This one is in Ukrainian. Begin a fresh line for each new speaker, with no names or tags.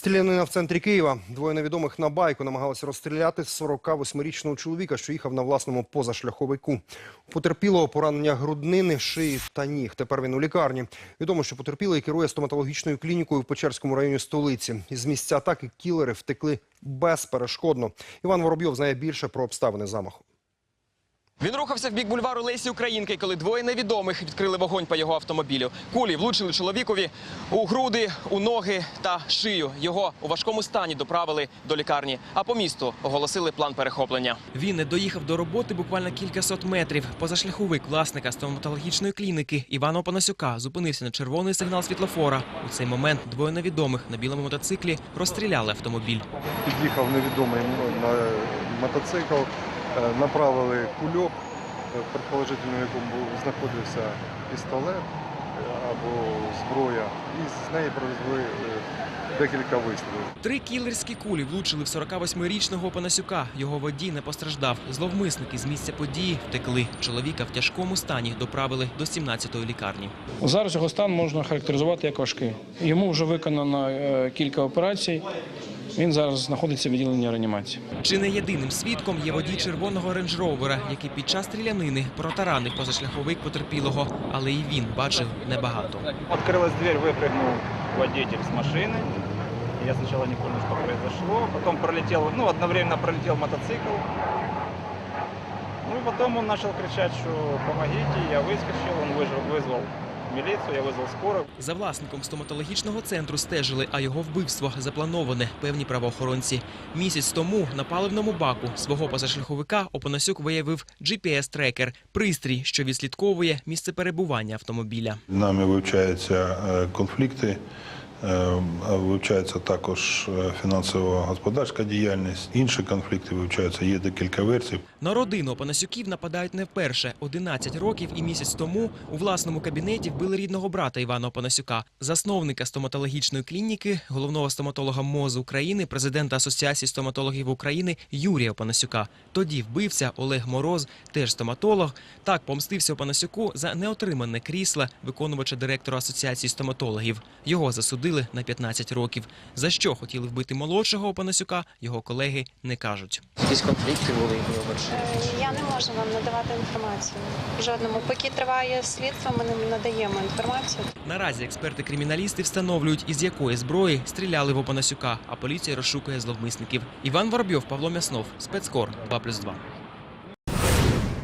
Стрілянина в центрі Києва. Двоє невідомих на байку намагалися розстріляти 48-річного чоловіка, що їхав на власному позашляховику. Потерпілого поранення груднини, шиї та ніг. Тепер він у лікарні. Відомо, що потерпілий керує стоматологічною клінікою в Печерському районі столиці. Із місця атаки кілери втекли безперешкодно. Іван Воробйов знає більше про обставини замаху.
Він рухався в бік бульвару Лесі Українки, коли двоє невідомих відкрили вогонь по його автомобілю. Кулі влучили чоловікові у груди, у ноги та шию. Його у важкому стані доправили до лікарні. А по місту оголосили план перехоплення. Він не доїхав до роботи буквально кількасот метрів. Позашляховик власника стоматологічної клініки Івана Панасюка зупинився на червоний сигнал світлофора. У цей момент двоє невідомих на білому мотоциклі розстріляли автомобіль.
Під'їхав невідомий на мотоцикл, направили кульок, е, предположительно, в якому знаходився пістолет е, або зброя, і з неї провели е, декілька вистрілів.
Три кілерські кулі влучили в 48-річного Панасюка. Його водій не постраждав. Зловмисники з місця події втекли. Чоловіка в тяжкому стані доправили до 17-ї лікарні.
Зараз його стан можна характеризувати як важкий. Йому вже виконано е, кілька операцій. Він зараз знаходиться в відділенні реанімації.
Чи не єдиним свідком є водій червоного рейндж-ровера, який під час стрілянини протаранив позашляховик потерпілого, але і він бачив небагато.
Открылась дверь, выпрыгнул водитель с машины. Я сначала не понял, что произошло. Потом пролетел, ну, одновременно пролетел мотоцикл. Ну и потом он начал кричать, что помогите. Я выскочил, он выжил- вызвал милицию, я вызвал скорую.
За власником стоматологічного центру стежили, а його вбивство заплановане певні правоохоронці. Місяць тому на паливному баку свого позашляховика Опанасюк виявив GPS-трекер – пристрій, що відслідковує місце перебування автомобіля.
Нами вивчаються е, конфлікти, вивчається також е, фінансово-господарська діяльність. Інші конфлікти вивчаються. Є декілька версій.
На родину Опанасюків нападають не вперше. 11 років і місяць тому у власному кабінеті вбили рідного брата Івана Опанасюка, засновника стоматологічної клініки, головного стоматолога МОЗ України, президента Асоціації стоматологів України Юрія Опанасюка. Тоді вбився Олег Мороз, теж стоматолог. Так помстився Опанасюку за неотримане крісло виконувача директора Асоціації стоматологів. Його засудили на 15 років. За що хотіли вбити молодшого Опанасюка, його колеги не кажуть.
Якісь конфлікти були
Е, Я не можу вам надавати інформацію. Жодному. Поки триває слідство, ми не надаємо інформацію.
Наразі експерти-криміналісти встановлюють, із якої зброї стріляли в Опанасюка, а поліція розшукує зловмисників. Іван Воробйов, Павло Мяснов, спецкор 2+,2.